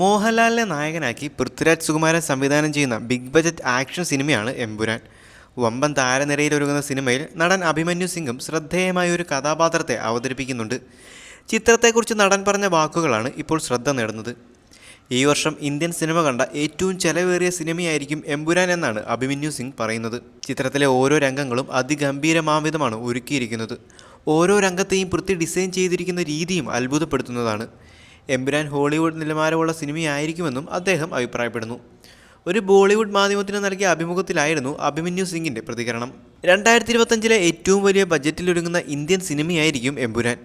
മോഹൻലാലിനെ നായകനാക്കി പൃഥ്വിരാജ് സുകുമാരൻ സംവിധാനം ചെയ്യുന്ന ബിഗ് ബജറ്റ് ആക്ഷൻ സിനിമയാണ് എമ്പുരാൻ. വമ്പൻ താരനിരയിൽ ഒരുങ്ങുന്ന സിനിമയിൽ നടൻ അഭിമന്യു സിംഗും ശ്രദ്ധേയമായ ഒരു കഥാപാത്രത്തെ അവതരിപ്പിക്കുന്നുണ്ട്. ചിത്രത്തെക്കുറിച്ച് നടൻ പറഞ്ഞ വാക്കുകളാണ് ഇപ്പോൾ ശ്രദ്ധ നേടുന്നത്. ഈ വർഷം ഇന്ത്യൻ സിനിമ കണ്ട ഏറ്റവും ചെലവേറിയ സിനിമയായിരിക്കും എമ്പുരാൻ എന്നാണ് അഭിമന്യു സിംഗ് പറയുന്നത്. ചിത്രത്തിലെ ഓരോ രംഗങ്ങളും അതിഗംഭീരമാവിധമാണ് ഒരുക്കിയിരിക്കുന്നത്. ഓരോ രംഗത്തെയും പൃഥ്വി ഡിസൈൻ ചെയ്തിരിക്കുന്ന രീതിയും അത്ഭുതപ്പെടുത്തുന്നതാണ്. എമ്പുരാൻ ഹോളിവുഡ് നിലവാരമുള്ള സിനിമയായിരിക്കുമെന്നും അദ്ദേഹം അഭിപ്രായപ്പെടുന്നു. ഒരു ബോളിവുഡ് മാധ്യമത്തിന് നൽകിയ അഭിമുഖത്തിലായിരുന്നു അഭിമന്യു സിംഗിന്റെ പ്രതികരണം. രണ്ടായിരത്തി ഇരുപത്തഞ്ചിലെ ഏറ്റവും വലിയ ബജറ്റിലൊരുങ്ങുന്ന ഇന്ത്യൻ സിനിമയായിരിക്കും എമ്പുരാൻ.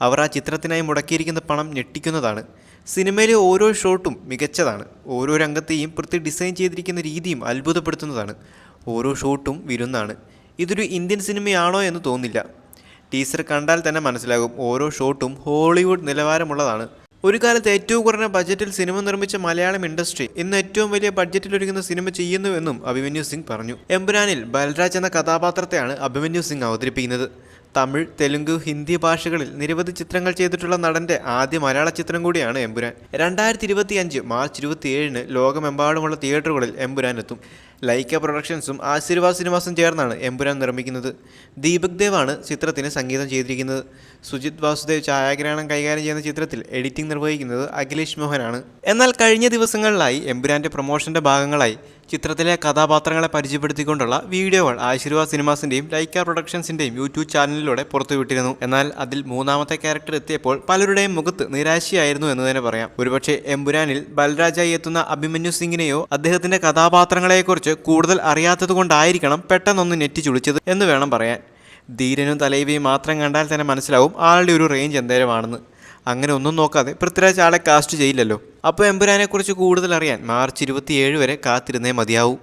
അവർ ആ ചിത്രത്തിനായി മുടക്കിയിരിക്കുന്ന പണം ഞെട്ടിക്കുന്നതാണ്. സിനിമയിലെ ഓരോ ഷോട്ടും മികച്ചതാണ്. ഓരോ രംഗത്തെയും പ്രത്യേക ഡിസൈൻ ചെയ്തിരിക്കുന്ന രീതിയും അത്ഭുതപ്പെടുത്തുന്നതാണ്. ഓരോ ഷോട്ടും വിരുന്നാണ്. ഇതൊരു ഇന്ത്യൻ സിനിമയാണോ എന്ന് തോന്നില്ല. ടീസർ കണ്ടാൽ തന്നെ മനസ്സിലാകും ഓരോ ഷോട്ടും ഹോളിവുഡ് നിലവാരമുള്ളതാണ്. ഒരു കാലത്ത് ഏറ്റവും കുറഞ്ഞ ബജറ്റിൽ സിനിമ നിർമ്മിച്ച മലയാളം ഇൻഡസ്ട്രി ഇന്ന് ഏറ്റവും വലിയ ബഡ്ജറ്റിൽ ഒരുങ്ങുന്ന സിനിമ ചെയ്യുന്നുവെന്നും അഭിമന്യു സിംഗ് പറഞ്ഞു. എംബ്രാനിൽ ബൽരാജ് എന്ന കഥാപാത്രത്തെയാണ് അഭിമന്യു സിംഗ് അവതരിപ്പിക്കുന്നത്. തമിഴ് തെലുങ്ക് ഹിന്ദി ഭാഷകളിൽ നിരവധി ചിത്രങ്ങൾ ചെയ്തിട്ടുള്ള നടന്റെ ആദ്യ മലയാള ചിത്രം കൂടിയാണ് എമ്പുരാൻ. രണ്ടായിരത്തി ഇരുപത്തി അഞ്ച് മാർച്ച് ഇരുപത്തിയേഴിന് ലോകമെമ്പാടുമുള്ള തിയേറ്ററുകളിൽ എമ്പുരാൻ എത്തും. ലൈക്ക പ്രൊഡക്ഷൻസും ആശീർവാദ് സിനിമാസും ചേർന്നാണ് എമ്പുരാൻ നിർമ്മിക്കുന്നത്. ദീപക് ദേവാണ് ചിത്രത്തിന് സംഗീതം ചെയ്തിരിക്കുന്നത്. സുജിത് വാസുദേവ് ഛായാഗ്രഹണം കൈകാര്യം ചെയ്യുന്ന ചിത്രത്തിൽ എഡിറ്റിംഗ് നിർവഹിക്കുന്നത് അഖിലേഷ് മോഹനാണ്. എന്നാൽ കഴിഞ്ഞ ദിവസങ്ങളിലായി എമ്പുരാന്റെ പ്രൊമോഷന്റെ ഭാഗങ്ങളായി ചിത്രത്തിലെ കഥാപാത്രങ്ങളെ പരിചയപ്പെടുത്തിക്കൊണ്ടുള്ള വീഡിയോകൾ ആശീർവാദ് സിനിമാസിന്റെയും ലൈക്ക പ്രൊഡക്ഷൻസിന്റെയും യൂട്യൂബ് ചാനലിലൂടെ പുറത്തുവിട്ടിരുന്നു. എന്നാൽ അതിൽ മൂന്നാമത്തെ ക്യാരക്ടർ എത്തിയപ്പോൾ പലരുടെയും മുഖത്ത് നിരാശയായിരുന്നു എന്ന് തന്നെ പറയാം. ഒരുപക്ഷെ എമ്പുരാനിൽ ബൽരാജായി എത്തുന്ന അഭിമന്യു സിംഗിനെയോ അദ്ദേഹത്തിന്റെ കഥാപാത്രങ്ങളെക്കുറിച്ച് കൂടുതൽ അറിയാത്തതുകൊണ്ടായിരിക്കണം പെട്ടെന്നൊന്ന് നെറ്റി ചുളിച്ചത് എന്ന് വേണം പറയാൻ. ധീരനും തലൈവിയും മാത്രം കണ്ടാൽ തന്നെ മനസ്സിലാവും ആളുടെ ഒരു റേഞ്ച് എന്തേരമാണെന്ന് അങ്ങനെ ഒന്നും നോക്കാതെ പൃഥ്വിരാജ് ആളെ കാസ്റ്റ് ചെയ്യില്ലല്ലോ. അപ്പോൾ എമ്പുരാനെക്കുറിച്ച് കൂടുതൽ അറിയാൻ മാർച്ച് ഇരുപത്തിയേഴ് വരെ കാത്തിരുന്നേ മതിയാവൂ.